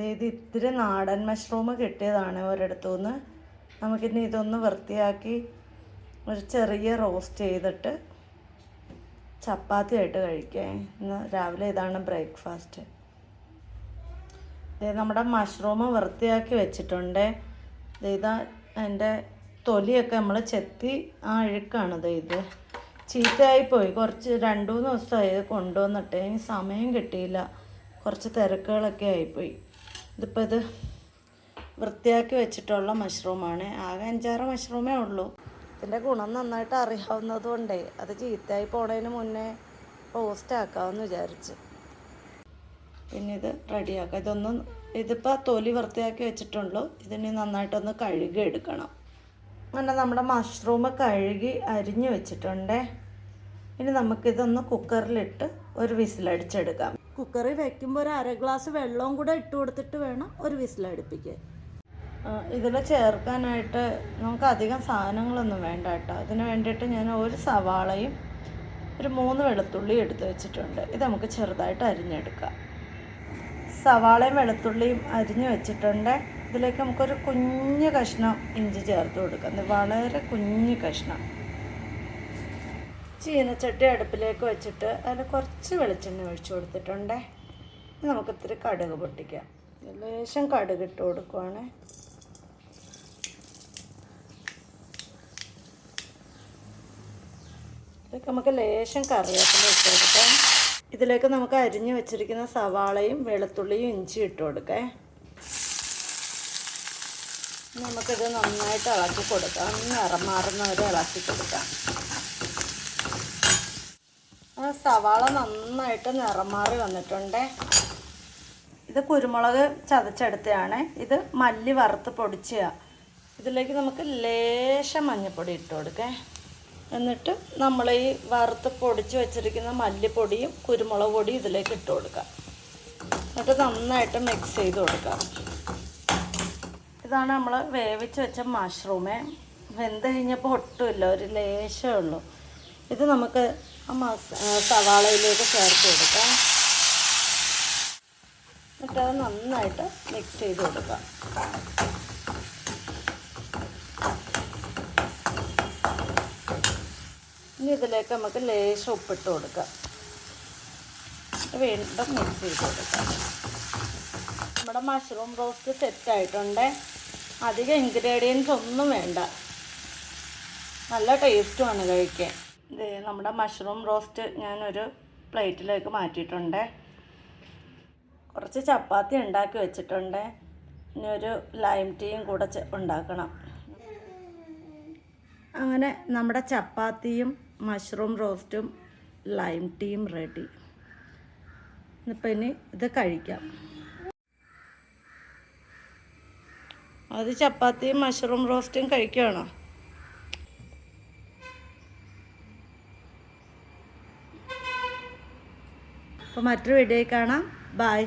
ഇത് ഇത്തിരി നാടൻ മഷ്റൂം കിട്ടിയതാണ് ഒരിടത്തു നിന്ന് നമുക്കിനി ഇതൊന്ന് വൃത്തിയാക്കി ഒരു ചെറിയ റോസ്റ്റ് ചെയ്തിട്ട് ചപ്പാത്തി ആയിട്ട് കഴിക്കാം. ഇന്ന് രാവിലെ ഇതാണ് ബ്രേക്ക്ഫാസ്റ്റ്. നമ്മുടെ മഷ്റൂം വൃത്തിയാക്കി വെച്ചിട്ടുണ്ട്. ഇതാ അതിന്റെ തൊലിയൊക്കെ നമ്മൾ ചെത്തി ആ അഴുക്കാണ് ഇത്. ചീത്തയായി പോയി. കുറച്ച് രണ്ട് മൂന്ന് ദിവസമായി കൊണ്ടുവന്നിട്ട്. ഇനി സമയം കിട്ടിയില്ല. കുറച്ച് തിരക്കുകളൊക്കെ ആയിപ്പോയി. ഇതിപ്പോൾ ഇത് വൃത്തിയാക്കി വെച്ചിട്ടുള്ള മഷ്റൂമാണ്. ആകെ അഞ്ചാറ് മഷ്റൂമേ ഉള്ളൂ. ഇതിന്റെ ഗുണം നന്നായിട്ട് അറിയാവുന്നത് കൊണ്ടേ അത് ചീത്തയായി പോണതിന് മുന്നേ റോസ്റ്റ് ആക്കാമെന്ന് വിചാരിച്ചു. പിന്നെ ഇത് റെഡിയാക്കാം. ഇതൊന്ന് ഇതിപ്പോൾ തൊലി വൃത്തിയാക്കി വെച്ചിട്ടുള്ളൂ. ഇതിന് നന്നായിട്ടൊന്ന് കഴുകി എടുക്കണം. അങ്ങനെ നമ്മുടെ മഷ്റൂം കഴുകി അരിഞ്ഞു വെച്ചിട്ടുണ്ടേ. ഇനി നമുക്കിതൊന്ന് കുക്കറിലിട്ട് ഒരു വിസിലടിച്ചെടുക്കാം. കുക്കറിൽ വെക്കുമ്പോൾ ഒരു അര ഗ്ലാസ് വെള്ളവും കൂടെ ഇട്ട് കൊടുത്തിട്ട് വേണം ഒരു വിസിലടുപ്പിക്കാൻ ഇതിൽ ചേർക്കാനായിട്ട് നമുക്ക് അധികം സാധനങ്ങളൊന്നും വേണ്ട കേട്ടോ. അതിന് വേണ്ടിയിട്ട് ഞാൻ ഒരു സവാളയും ഒരു മൂന്ന് വെളുത്തുള്ളിയും എടുത്ത് വെച്ചിട്ടുണ്ട്. ഇത് നമുക്ക് ചെറുതായിട്ട് അരിഞ്ഞെടുക്കാം. സവാളയും വെളുത്തുള്ളിയും അരിഞ്ഞ് വെച്ചിട്ടുണ്ട്. ഇതിലേക്ക് നമുക്കൊരു കുഞ്ഞ് കഷ്ണം ഇഞ്ചി ചേർത്ത് കൊടുക്കാം. വളരെ കുഞ്ഞ് കഷ്ണം. ചീനച്ചട്ടി അടുപ്പിലേക്ക് വെച്ചിട്ട് അതിൽ കുറച്ച് വെളിച്ചെണ്ണ ഒഴിച്ചു കൊടുത്തിട്ടുണ്ട്. ഇനി നമുക്ക് ഇത്തിരി കടുക് പൊട്ടിക്കാം. ലേശം കടുക് ഇട്ട് കൊടുക്കുവാണ്. ഇതൊക്കെ നമുക്ക് ലേശം കറിവേപ്പില ഇട്ട് കൊടുക്കാം. ഇതിലേക്ക് നമുക്ക് അരിഞ്ഞു വെച്ചിരിക്കുന്ന സവാളയും വെളുത്തുള്ളിയും ഇഞ്ചി ഇട്ട് കൊടുക്കേ. നമുക്കിത് നന്നായിട്ട് ഇളക്കി കൊടുക്കാം. ഇറമാറുന്നവരെ മാറുന്നവരെ ഇളക്കി കൊടുക്കാം. സവാള നന്നായിട്ട് നിറം മാറി വന്നിട്ടുണ്ട്. ഇത് കുരുമുളക് ചതച്ചെടുത്തതാണ്. ഇത് മല്ലി വറുത്ത് പൊടിച്ചുക ഇതിലേക്ക് നമുക്ക് ലേശം മഞ്ഞൾപ്പൊടി ഇട്ട് കൊടുക്കേ. എന്നിട്ട് നമ്മൾ ഈ വറുത്ത് പൊടിച്ച് വെച്ചിരിക്കുന്ന മല്ലിപ്പൊടിയും കുരുമുളക് പൊടിയും ഇതിലേക്ക് ഇട്ട് കൊടുക്കാം. എന്നിട്ട് നന്നായിട്ട് മിക്സ് ചെയ്ത് കൊടുക്കാം. ഇതാണ് നമ്മൾ വേവിച്ച് വെച്ച മഷ്റൂമേ വെന്ത് കഴിഞ്ഞപ്പോൾ ഒട്ടുമില്ല ഒരു ലേശമേ ഉള്ളൂ. ഇത് നമുക്ക് സവാളയിലേക്ക് ചേർത്ത് കൊടുക്കാം. എന്നിട്ട് അത് നന്നായിട്ട് മിക്സ് ചെയ്ത് കൊടുക്കാം. ഇനി ഇതിലേക്ക് നമുക്ക് ലേശം ഉപ്പിട്ട് കൊടുക്കാം. വീണ്ടും മിക്സ് ചെയ്ത് കൊടുക്കാം. നമ്മുടെ മഷ്റൂം റോസ്റ്റ് സെറ്റ് ആയിട്ടുണ്ട്. അധികം ഇൻഗ്രീഡിയൻസ് ഒന്നും വേണ്ട. നല്ല ടേസ്റ്റുമാണ് കഴിക്കാൻ. നമ്മുടെ മഷ്റൂം റോസ്റ്റ് ഞാനൊരു പ്ലേറ്റിലേക്ക് മാറ്റിയിട്ടുണ്ട്. കുറച്ച് ചപ്പാത്തി ഉണ്ടാക്കി വെച്ചിട്ടുണ്ട്. ഇനി ഒരു ലൈം ടീയും കൂടെ ഉണ്ടാക്കണം. അങ്ങനെ നമ്മുടെ ചപ്പാത്തിയും മഷ്റൂം റോസ്റ്റും ലൈം ടീയും റെഡി ഇപ്പം ഇനി ഇത് കഴിക്കാം. അത് ചപ്പാത്തിയും മഷ്റൂം റോസ്റ്റും കഴിക്കുകയാണോ അപ്പോൾ മറ്റൊരു വീഡിയോയിൽ കാണാം. ബായ്